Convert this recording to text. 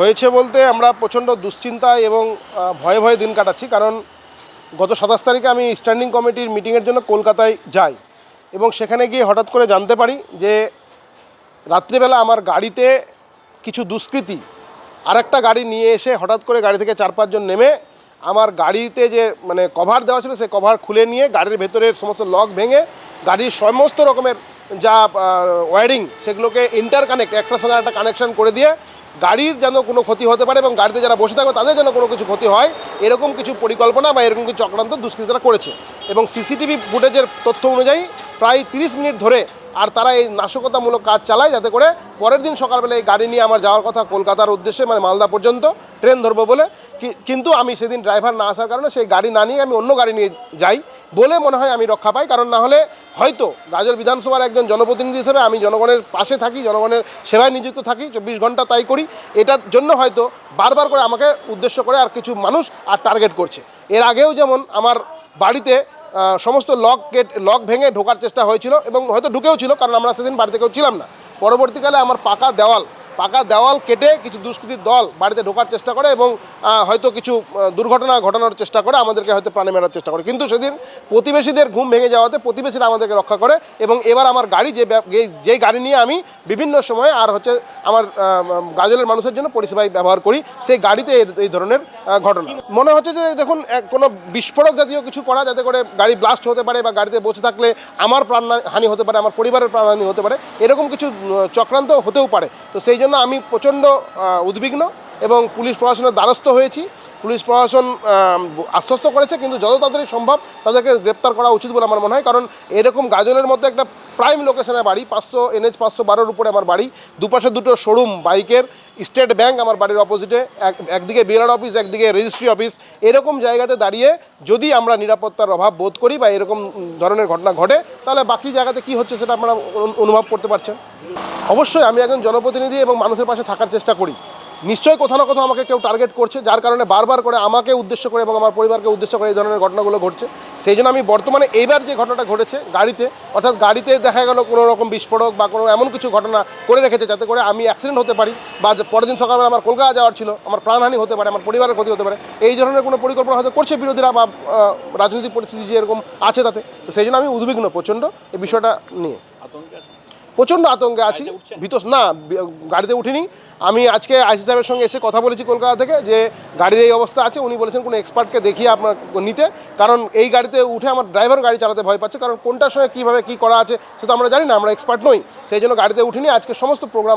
হয়েছে বলতে আমরা প্রচণ্ড দুশ্চিন্তায় এবং ভয়ে ভয়ে দিন কাটাচ্ছি। কারণ গত সাতাশ তারিখে আমি স্ট্যান্ডিং কমিটির মিটিংয়ের জন্য কলকাতায় যাই এবং সেখানে গিয়ে হঠাৎ করে জানতে পারি যে রাত্রিবেলা আমার গাড়িতে কিছু দুষ্কৃতী আরেকটা গাড়ি নিয়ে এসে হঠাৎ করে গাড়ি থেকে চার পাঁচজন নেমে আমার গাড়িতে যে মানে কভার দেওয়া ছিল সেই কভার খুলে নিয়ে গাড়ির ভেতরের সমস্ত লক ভেঙে গাড়ির সমস্ত রকমের যা ওয়ারিং সেগুলোকে ইন্টার কানেক্ট একটার সঙ্গে একটা কানেকশন করে দিয়ে গাড়ির যেন কোনো ক্ষতি হতে পারে এবং গাড়িতে যারা বসে থাকবে তাদের যেন কোনো কিছু ক্ষতি হয়, এরকম কিছু পরিকল্পনা বা এরকম কিছু চক্রান্ত দুষ্কৃতীরা করেছে। এবং সিসিটিভি ফুটেজের তথ্য অনুযায়ী প্রায় তিরিশ মিনিট ধরে আর তারা এই নাশকতামূলক কাজ চালায় যাতে করে পরের দিন সকালবেলা এই গাড়ি নিয়ে আমার যাওয়ার কথা কলকাতার উদ্দেশ্যে মানে মালদা পর্যন্ত ট্রেন ধরবো বলে। কিন্তু আমি সেদিন ড্রাইভার না আসার কারণে সেই গাড়ি না নিয়ে আমি অন্য গাড়ি নিয়ে যাই বলে মনে হয় আমি রক্ষা পাই। কারণ না হলে হয়তো গাজল বিধানসভার একজন জনপ্রতিনিধি হিসেবে আমি জনগণের পাশে থাকি, জনগণের সেবায় নিযুক্ত থাকি, চব্বিশ ঘণ্টা তাই করি। এটার জন্য হয়তো বারবার করে আমাকে উদ্দেশ্য করে আর কিছু মানুষ আর টার্গেট করছে। এর আগেও যেমন আমার বাড়িতে সমস্ত লক গেট, লক ভেঙে ঢোকার চেষ্টা হয়েছিল এবং হয়তো ঢুকেও ছিল, কারণ আমরা সেদিন বাড়িতে কেউ ছিলাম না। পরবর্তীকালে আমার পাকা দেওয়াল পাকা দেওয়াল কেটে কিছু দুষ্কৃতীর দল বাড়িতে ঢোকার চেষ্টা করে এবং হয়তো কিছু দুর্ঘটনা ঘটানোর চেষ্টা করে, আমাদেরকে হয়তো প্রাণে মেরার চেষ্টা করে। কিন্তু সেদিন প্রতিবেশীদের ঘুম ভেঙে যাওয়াতে প্রতিবেশীরা আমাদেরকে রক্ষা করে এবং এবার আমার গাড়ি যে যে- গাড়ি নিয়ে আমি বিভিন্ন সময়ে আর হচ্ছে আমার গাজলের মানুষের জন্য পরিষেবায় ব্যবহার করি, সেই গাড়িতে এই- ধরনের ঘটনা। মনে হচ্ছে যে দেখুন কোনো বিস্ফোরক জাতীয় কিছু করা যাতে করে গাড়ি ব্লাস্ট হতে পারে বা গাড়িতে বসে থাকলে আমার প্রাণ হানি হতে পারে, আমার পরিবারের প্রাণহানি হতে পারে, এরকম কিছু চক্রান্ত হতেও পারে। তো সেই জন্য আমি প্রচণ্ড উদ্বিগ্ন এবং পুলিশ প্রশাসনের দ্বারস্থ হয়েছি। পুলিশ প্রশাসন আশ্বস্ত করেছে, কিন্তু যত তাড়াতাড়ি সম্ভব তাদেরকে গ্রেপ্তার করা উচিত বলে আমার মনে হয়। কারণ এরকম গাজলের মধ্যে একটা প্রাইম লোকেশনে বাড়ি, পাঁচশো এনএচ পাঁচশো বারোর উপরে আমার বাড়ি। দুপাশে দুটো শোরুম বাইকের স্টেট ব্যাংক আমার বাড়ির অপোজিটে এক, একদিকে বিএলআর অফিস একদিকে রেজিস্ট্রি অফিস এরকম জায়গাতে দাঁড়িয়ে যদি আমরা নিরাপত্তার অভাব বোধ করি বা এরকম ধরনের ঘটনা ঘটে, তাহলে বাকি জায়গাতে কি হচ্ছে সেটা আপনারা অনু- অনুভব করতে পারছেন? অবশ্যই আমি একজন জনপ্রতিনিধি এবং মানুষের পাশে থাকার চেষ্টা করি। নিশ্চয়ই কোথাও না কোথাও আমাকে কেউ টার্গেট করছে, যার কারণে বারবার করে আমাকে উদ্দেশ্য করে এবং আমার পরিবারকে উদ্দেশ্য করে এই ধরনের ঘটনাগুলো ঘটছে। সেই জন্য আমি বর্তমানে এইবার যে ঘটনাটা ঘটেছে গাড়িতে, অর্থাৎ গাড়িতে দেখা গেল কোনো রকম বিস্ফোরক বা কোনো এমন কিছু ঘটনা করে রেখেছে যাতে করে আমি অ্যাক্সিডেন্ট হতে পারি বা পরের দিন সকালবেলা আমার কলকাতা যাওয়ার ছিল, আমার প্রাণহানি হতে পারে, আমার পরিবারের ক্ষতি হতে পারে, এই ধরনের কোনো পরিকল্পনা হয়তো করছে বিরোধীরা বা রাজনৈতিক পরিস্থিতি যে এরকম আছে তাতে। তো সেই জন্য আমি উদ্বিগ্ন প্রচণ্ড এই বিষয়টা নিয়ে। প্রচণ্ড আতঙ্কে আছি। ভীত না গাড়িতে উঠিনি। আমি আজকে আইসি সাহেবের সঙ্গে এসে কথা বলেছি কলকাতা থেকে যে গাড়ির এই অবস্থা আছে। উনি বলেছেন কোনো এক্সপার্টকে দেখিয়ে আপনার নিতে। কারণ এই গাড়িতে উঠে আমার ড্রাইভার গাড়ি চালাতে ভয় পাচ্ছে। কারণ কোনটার সঙ্গে কীভাবে কী করা আছে সেটা আমরা জানি না আমরা এক্সপার্ট নই। সেই জন্য গাড়িতে উঠিনি। আজকে সমস্ত প্রোগ্রাম